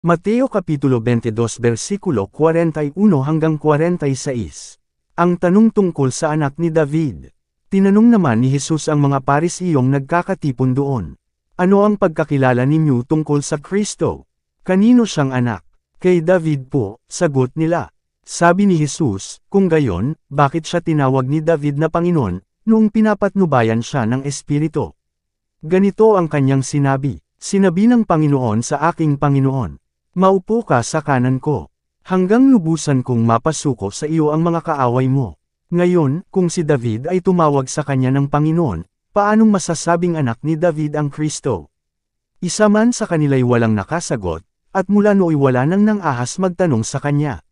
Mateo Kapitulo 22 versikulo 41 hanggang 46. Ang tanong tungkol sa anak ni David. Tinanong naman ni Jesus ang mga parisiyong nagkakatipon doon. Ano ang pagkakilala ninyo tungkol sa Kristo? Kanino siyang anak? Kay David po, sagot nila. Sabi ni Jesus, kung gayon, bakit siya tinawag ni David na Panginoon, noong pinapatnubayan siya ng Espiritu? Ganito ang kanyang sinabi, Sinabi ng Panginoon sa aking Panginoon, Maupo ka sa kanan ko. Hanggang lubusan kong mapasuko sa iyo ang mga kaaway mo. Ngayon, kung si David ay tumawag sa kanya ng Panginoon, paanong masasabing anak ni David ang Kristo? Isa man sa kanila'y walang nakasagot, at mula nooy wala nang nang ahas magtanong sa kanya.